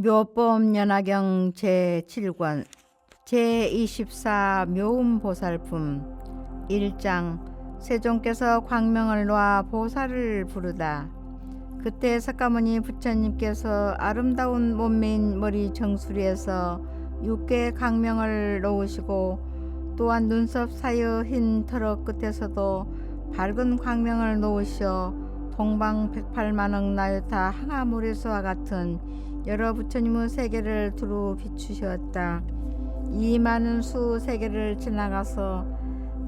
묘법 연화경 제7권 제24 묘음보살품 1장 세종께서 광명을 놓아 보살을 부르다. 그때 석가모니 부처님께서 아름다운 몸매인 머리 정수리에서 육개 광명을 놓으시고 또한 눈썹 사이의 흰 털어 끝에서도 밝은 광명을 놓으시어 동방백팔만억 나유타 항아모래수와 같은 여러 부처님의 세계를 두루 비추셨다. 이 많은 수 세계를 지나가서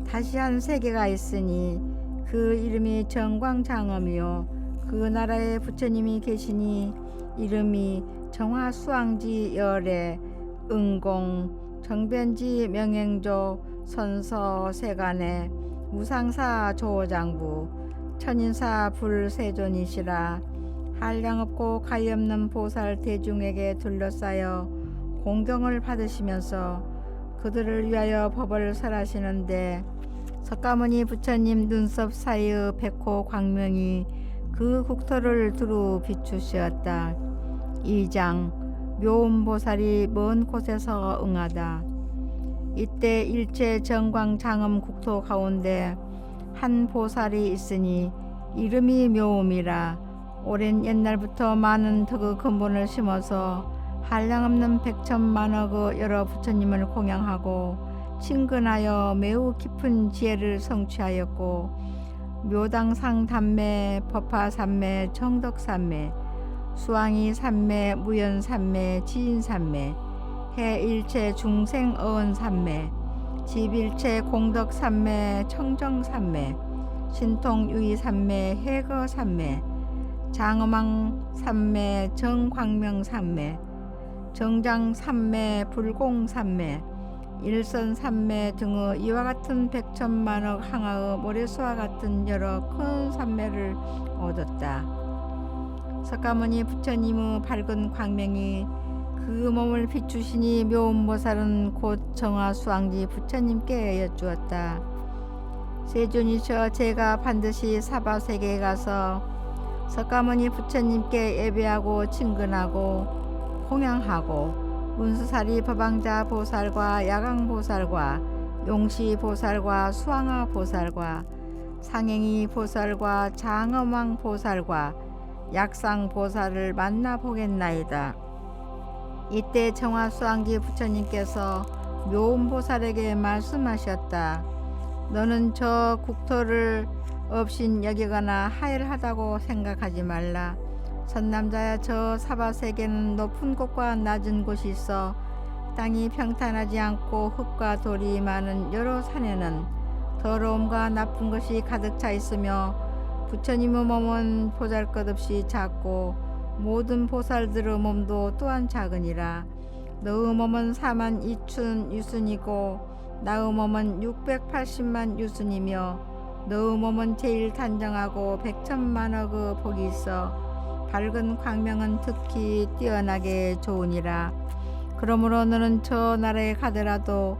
다시 한 세계가 있으니 그 이름이 정광장엄이요 그 나라에 부처님이 계시니 이름이 정화수왕지 열애 응공 정변지 명행조 선서 세간에 무상사 조장부 천인사 불세존이시라 한량없고 가엾는 보살 대중에게 둘러싸여 공경을 받으시면서 그들을 위하여 법을 설하시는데 석가모니 부처님 눈썹 사이의 백호 광명이 그 국토를 두루 비추시었다. 2장 묘음보살이 먼 곳에서 응하다. 이때 일체 정광 장엄 국토 가운데 한 보살이 있으니 이름이 묘음이라 오랜 옛날부터 많은 덕의 근본을 심어서 한량없는 백천만억의 여러 부처님을 공양하고 친근하여 매우 깊은 지혜를 성취하였고 묘당상 단매, 법화산매, 정덕산매, 수왕이 산매, 무연산매, 지인산매, 해일체 중생어언산매, 집일체 공덕산매, 청정산매, 신통유의산매, 해거산매, 장엄왕 삼매, 정광명 삼매, 정장 삼매, 불공 삼매, 일선 삼매 등의 이와 같은 백천만억 항아의 모래수와 같은 여러 큰 삼매를 얻었다. 석가모니 부처님의 밝은 광명이 그 몸을 비추시니 묘음보살은 곧 정화수왕지 부처님께 여쭈었다. 세존이셔 제가 반드시 사바세계에 가서 석가모니 부처님께 예배하고 친근하고 공양하고 운수사리 법왕자 보살과 야강 보살과 용시 보살과 수왕아 보살과 상행이 보살과 장엄왕 보살과 약상 보살을 만나 보겠나이다. 이때 정화수왕지 부처님께서 묘음 보살에게 말씀하셨다. 너는 저 국토를 없인 여기거나 하일하다고 생각하지 말라. 선남자야 저 사바세계는 높은 곳과 낮은 곳이 있어 땅이 평탄하지 않고 흙과 돌이 많은 여러 산에는 더러움과 나쁜 것이 가득 차 있으며 부처님의 몸은 보잘것없이 작고 모든 보살들의 몸도 또한 작으니라. 너의 몸은 4만 2천 유순이고 나의 몸은 680만 유순이며 너의 몸은 제일 단정하고 백천만억의 복이 있어 밝은 광명은 특히 뛰어나게 좋으니라. 그러므로 너는 저 나라에 가더라도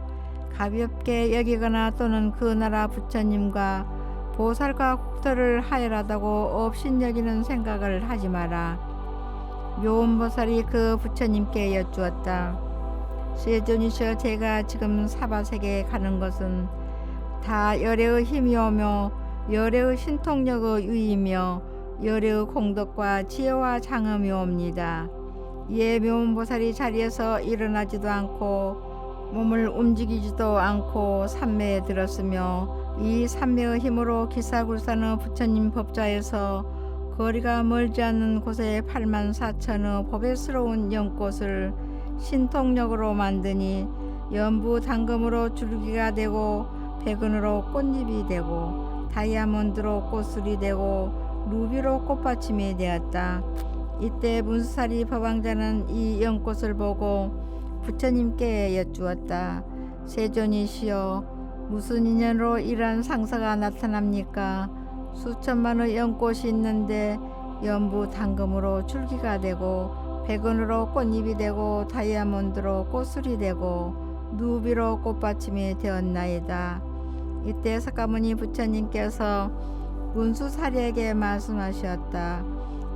가볍게 여기거나 또는 그 나라 부처님과 보살과 국토를 하열하다고 없인 여기는 생각을 하지 마라. 묘음보살이 그 부처님께 여쭈었다. 세존이셔 제가 지금 사바세계에 가는 것은 다 열애의 힘이 오며 열애의 신통력의 유이며 열애의 공덕과 지혜와 장엄이 옵니다. 이에 묘음보살이 자리에서 일어나지도 않고 몸을 움직이지도 않고 삼매에 들었으며 이 삼매의 힘으로 기사굴산의 부처님 법좌에서 거리가 멀지 않는 곳에 8만 4천의 법외스러운 연꽃을 신통력으로 만드니 연부 당금으로 줄기가 되고 백은으로 꽃잎이 되고 다이아몬드로 꽃술이 되고 루비로 꽃받침이 되었다. 이때 문수사리 법왕자는 이 연꽃을 보고 부처님께 여쭈었다. 세존이시여 무슨 인연으로 이러한 상사가 나타납니까? 수천만의 연꽃이 있는데 연부 당금으로 줄기가 되고 백은으로 꽃잎이 되고 다이아몬드로 꽃술이 되고 누비로 꽃받침이 되었나이다. 이때 석가모니 부처님께서 문수사리에게 말씀하셨다.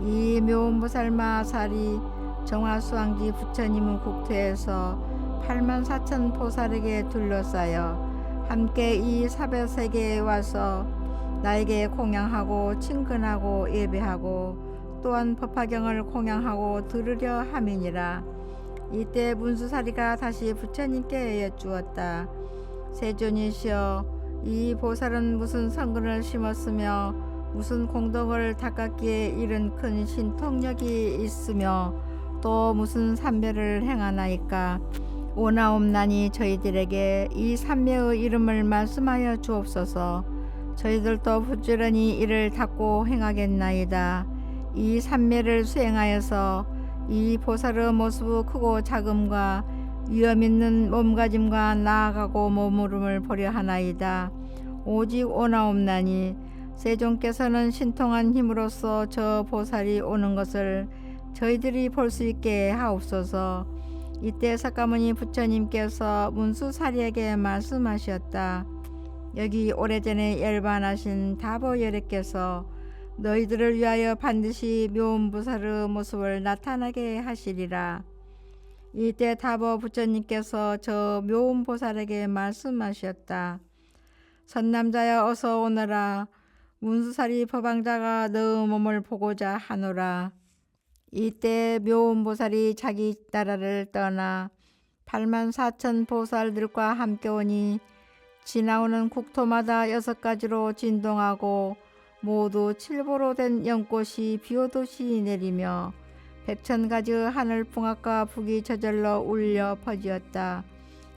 이 묘무살마살이 정화수왕지 부처님은 국토에서 8만 4천 보살에게 둘러싸여 함께 이 사별세계에 와서 나에게 공양하고 친근하고 예배하고 또한 법화경을 공양하고 들으려 함이니라. 이때 문수사리가 다시 부처님께 여쭈었다. 세존이시여 이 보살은 무슨 성근을 심었으며 무슨 공덕을 닦았기에 이른 큰 신통력이 있으며 또 무슨 삼배를 행하나이까? 오나옵나니 저희들에게 이 삼매의 이름을 말씀하여 주옵소서. 저희들도 부지런히 이를 닦고 행하겠나이다. 이 삼매를 수행하여서 이 보살의 모습 크고 작음과 위험 있는 몸가짐과 나아가고 머무름을 보려 하나이다. 오직 오나옵나니 세종께서는 신통한 힘으로써 저 보살이 오는 것을 저희들이 볼 수 있게 하옵소서. 이때 사가모니 부처님께서 문수사리에게 말씀하셨다. 여기 오래전에 열반하신 다보열애께서 너희들을 위하여 반드시 묘음보살의 모습을 나타나게 하시리라. 이때 다보 부처님께서 저 묘음보살에게 말씀하셨다. 선남자여 어서 오너라. 문수살이 법왕자가 너 몸을 보고자 하노라. 이때 묘음보살이 자기 나라를 떠나 8만 4천 보살들과 함께 오니 지나오는 국토마다 여섯 가지로 진동하고 모두 칠보로 된 연꽃이 비오듯이 내리며 백천가지 하늘 풍악과 북이 저절로 울려 퍼지었다.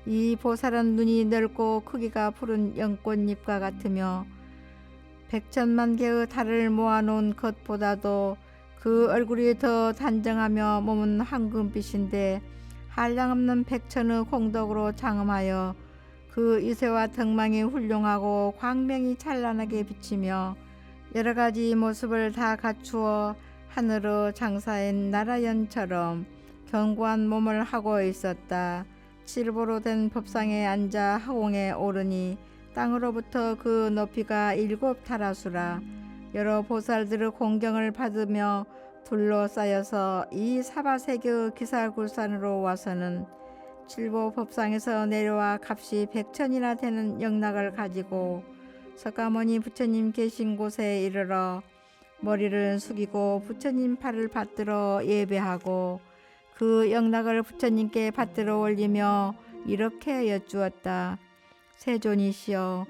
이 보살은 눈이 넓고 크기가 푸른 연꽃잎과 같으며 백천만 개의 달을 모아놓은 것보다도 그 얼굴이 더 단정하며 몸은 황금빛인데 한량없는 백천의 공덕으로 장엄하여 그 이세와 덕망이 훌륭하고 광명이 찬란하게 비치며 여러 가지 모습을 다 갖추어 하늘의 장사인 나라연처럼 견고한 몸을 하고 있었다. 칠보로 된 법상에 앉아 하공에 오르니 땅으로부터 그 높이가 일곱 타라수라 여러 보살들의 공경을 받으며 둘러싸여서 이 사바세계 기사굴산으로 와서는 칠보 법상에서 내려와 값이 백천이나 되는 영락을 가지고 석가모니 부처님 계신 곳에 이르러 머리를 숙이고 부처님 팔을 받들어 예배하고 그 영락을 부처님께 받들어 올리며 이렇게 여쭈었다. 세존이시여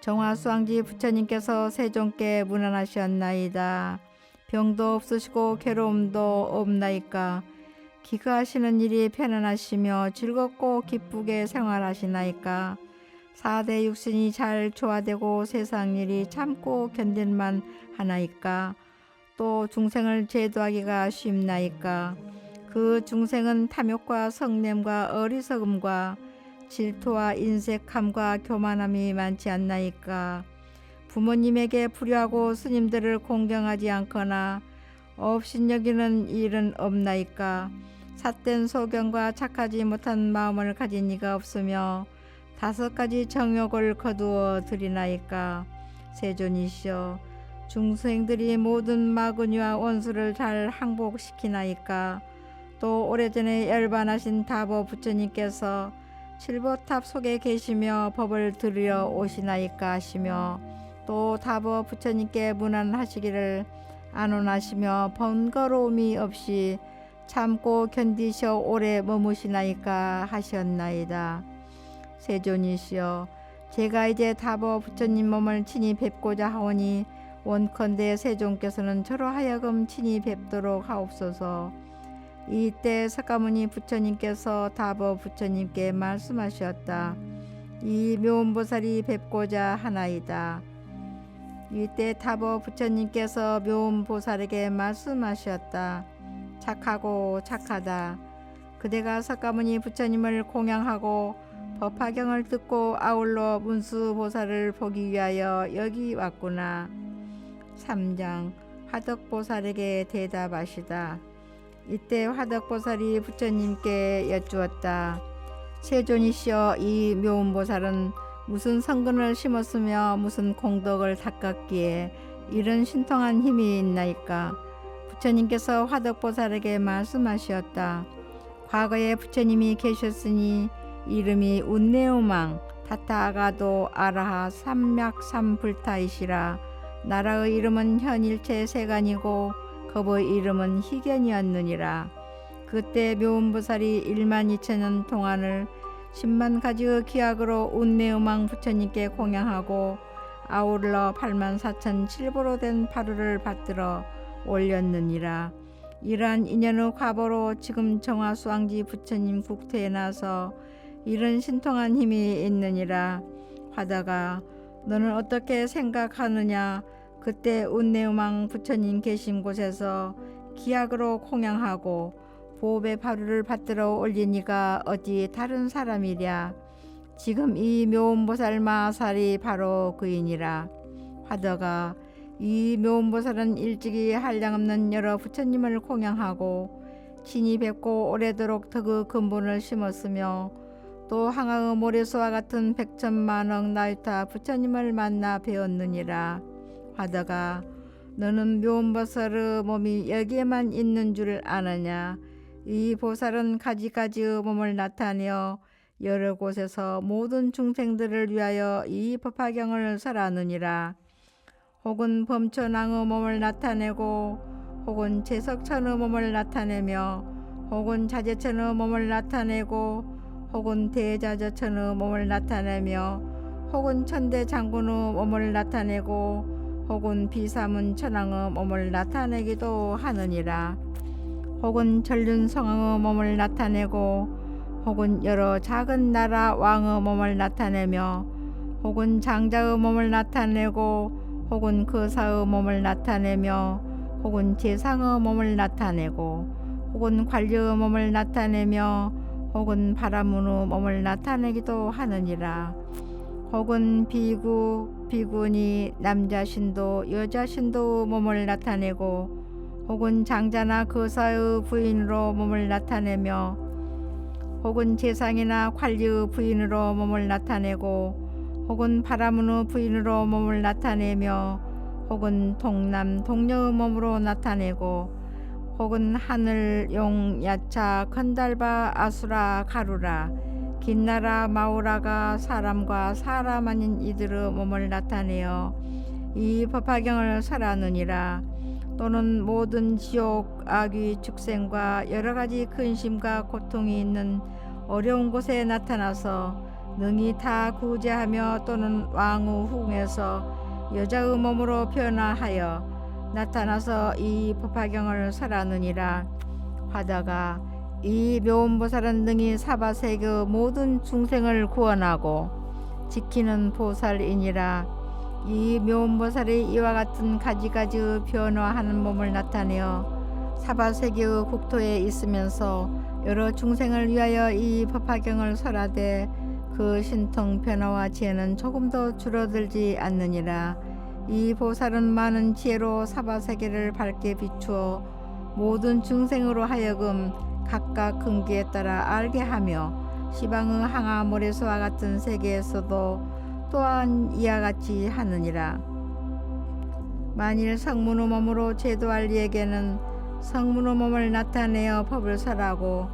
정화수왕지 부처님께서 세존께 문안하셨나이다. 병도 없으시고 괴로움도 없나이까 기거하시는 일이 편안하시며 즐겁고 기쁘게 생활하시나이까 사대 육신이 잘 조화되고 세상 일이 참고 견딜만 하나이까? 또 중생을 제도하기가 쉽나이까? 그 중생은 탐욕과 성냄과 어리석음과 질투와 인색함과 교만함이 많지 않나이까? 부모님에게 불효하고 스님들을 공경하지 않거나 업신여기는 일은 없나이까? 삿된 소견과 착하지 못한 마음을 가진 이가 없으며 다섯 가지 정욕을 거두어 드리나이까 세존이시여 중생들이 모든 마구니와 원수를 잘 항복시키나이까 또 오래전에 열반하신 다보 부처님께서 칠보탑 속에 계시며 법을 들으려 오시나이까 하시며 또 다보 부처님께 문안하시기를 안온하시며 번거로움이 없이 참고 견디셔 오래 머무시나이까 하셨나이다. 세존이시여 제가 이제 다보 부처님 몸을 친히 뵙고자 하오니 원컨대 세존께서는 저로 하여금 친히 뵙도록 하옵소서. 이때 석가모니 부처님께서 다보 부처님께 말씀하셨다. 이 묘음보살이 뵙고자 하나이다. 이때 다보 부처님께서 묘음보살에게 말씀하셨다. 착하고 착하다. 그대가 석가모니 부처님을 공양하고 법화경을 듣고 아울러 문수보살을 보기 위하여 여기 왔구나. 3장 화덕보살에게 대답하시다. 이때 화덕보살이 부처님께 여쭈었다. 세존이시여 이 묘음보살은 무슨 성근을 심었으며 무슨 공덕을 닦았기에 이런 신통한 힘이 있나이까. 부처님께서 화덕보살에게 말씀하셨다. 과거에 부처님이 계셨으니 이름이 운내우망 타타가도 아라하 삼맥삼불타이시라. 나라의 이름은 현일체 세간이고 겁의 이름은 희견이었느니라. 그때 묘운보살이 1만 2천년 동안을 10만 가지의 기약으로 운내우망 부처님께 공양하고 아울러 8만 4천 칠보로 된 파루를 받들어 올렸느니라. 이러한 인연의 과보로 지금 정화수왕지 부처님 국토에 나서 이런 신통한 힘이 있느니라. 하다가 너는 어떻게 생각하느냐? 그때 운내우망 부처님 계신 곳에서 기약으로 공양하고 보배 바루를 받들어 올리니가 어디 다른 사람이랴? 지금 이 묘운보살 마살이 바로 그이니라. 하다가 이 묘운보살은 일찍이 한량없는 여러 부처님을 공양하고 친히 뵙고 오래도록 덕의 근본을 심었으며 또 항아의 모래수와 같은 백천만억 나이타 부처님을 만나 배웠느니라. 하다가 너는 묘운보살의 몸이 여기에만 있는 줄 아느냐? 이 보살은 가지가지의 몸을 나타내어 여러 곳에서 모든 중생들을 위하여 이 법화경을 설하느니라. 혹은 범천왕의 몸을 나타내고 혹은 제석천의 몸을 나타내며 혹은 자제천의 몸을 나타내고 혹은 대자저천의 몸을 나타내며 혹은 천대 장군의 몸을 나타내고 혹은 비사문 천왕의 몸을 나타내기도 하느니라. 혹은 전륜 성왕의 몸을 나타내고 혹은 여러 작은 나라 왕의 몸을 나타내며 혹은 장자의 몸을 나타내고 혹은 거사의 몸을 나타내며 혹은 재상의 몸을 나타내고 혹은 관료의 몸을 나타내며 혹은 바라문의 몸을 나타내기도 하느니라. 혹은 비구 비군이 남자 신도 여자 신도의 몸을 나타내고 혹은 장자나 거사의 부인으로 몸을 나타내며 혹은 재상이나 관리의 부인으로 몸을 나타내고 혹은 바라문의 부인으로 몸을 나타내며 혹은 동남 동녀의 몸으로 나타내고 혹은 하늘 용 야차 건달바 아수라 가루라 긴나라 마우라가 사람과 사람 아닌 이들의 몸을 나타내어 이 법화경을 설하느니라. 또는 모든 지옥 악귀 축생과 여러 가지 근심과 고통이 있는 어려운 곳에 나타나서 능히 다 구제하며 또는 왕후 후궁에서 여자의 몸으로 변화하여 나타나서 이 법화경을 설하느니라 하다가 이 묘운보살은 능히 사바세계 모든 중생을 구원하고 지키는 보살이니라 이 묘운보살이 이와 같은 가지가지 변화하는 몸을 나타내어 사바세계의 국토에 있으면서 여러 중생을 위하여 이 법화경을 설하되 그 신통 변화와 지혜는 조금도 줄어들지 않느니라. 이 보살은 많은 지혜로 사바 세계를 밝게 비추어 모든 중생으로 하여금 각각 근기에 따라 알게 하며 시방의 항아 모래수와 같은 세계에서도 또한 이와 같이 하느니라. 만일 성문의 몸으로 제도할 이에게는 성문의 몸을 나타내어 법을 설하고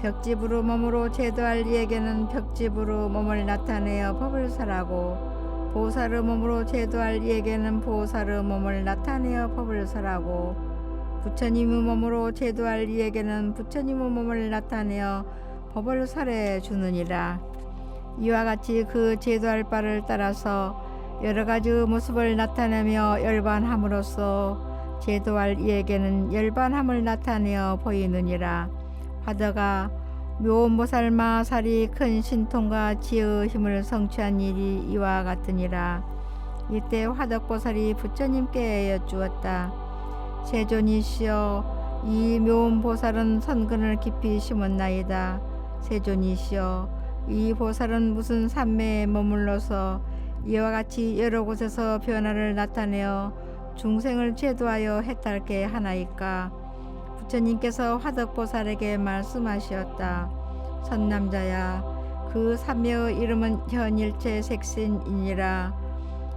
벽집으로 몸으로 제도할 이에게는 벽집으로 몸을 나타내어 법을 설하고 보살의 몸으로 제도할 이에게는 보살의 몸을 나타내어 법을 설하고 부처님의 몸으로 제도할 이에게는 부처님의 몸을 나타내어 법을 설해 주느니라. 이와 같이 그 제도할 바를 따라서 여러 가지 모습을 나타내며 열반함으로써 제도할 이에게는 열반함을 나타내어 보이느니라. 하다가 묘보살 마 살이 큰 신통과 지혜의 힘을 성취한 일이 이와 같으니라. 이때 화덕보살이 부처님께 여쭈었다. 세존이시여 이 묘보살은 선근을 깊이 심었나이다. 세존이시여 이 보살은 무슨 산매에 머물러서 이와 같이 여러 곳에서 변화를 나타내어 중생을 제도하여 해탈게 하나이까 부처님께서 화덕보살에게 말씀하셨다. 선남자야, 그 삼매의 이름은 현일체 색신이니라.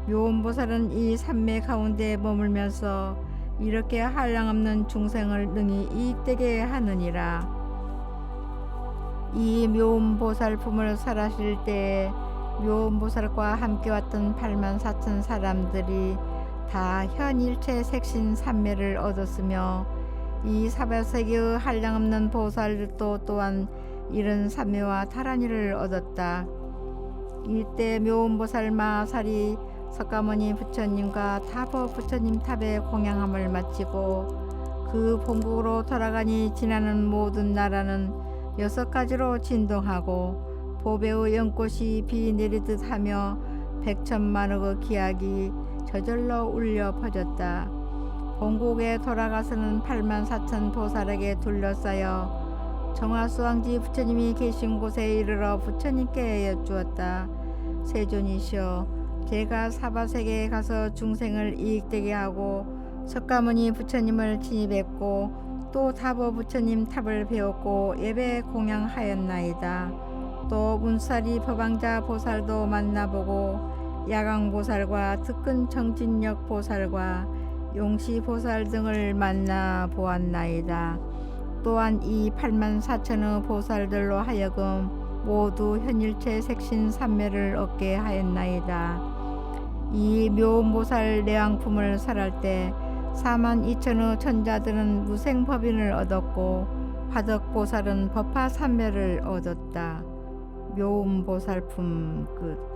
묘원보살은 이 삼매 가운데 머물면서 이렇게 한량없는 중생을 능히 이익되게 하느니라. 이 묘음보살 품을 설하실 때에 묘음보살과 함께 왔던 8만 4천 사람들이 다 현일체 색신 삼매를 얻었으며 이 사바세계의 한량없는 보살들도 또한 이런 삼매와 타라니를 얻었다. 이때 묘음보살 마살이 석가모니 부처님과 타보 부처님 탑에 공양함을 마치고 그 본국으로 돌아가니 지나는 모든 나라는 여섯 가지로 진동하고 보배의 연꽃이 비 내리듯 하며 백천만억의 기약이 저절로 울려 퍼졌다. 본국에 돌아가서는 8만 4천 보살에게 둘러싸여 정화수왕지 부처님이 계신 곳에 이르러 부처님께 여쭈었다. 세존이시여 제가 사바세계에 가서 중생을 이익되게 하고 석가모니 부처님을 진입했고 또 다보 부처님 탑을 배웠고 예배 공양하였나이다. 또 문사리 법왕자 보살도 만나보고 야광보살과 특근 정진력 보살과 용시 보살 등을 만나 보았나이다. 또한 이 8만 4천의 보살들로 하여금 모두 현일체 색신 삼매를 얻게 하였나이다. 이 묘보살 내왕품을 설할 때 4만 2천의 천자들은 무생법인을 얻었고 화덕보살은 법화 삼매를 얻었다. 묘음보살품 끝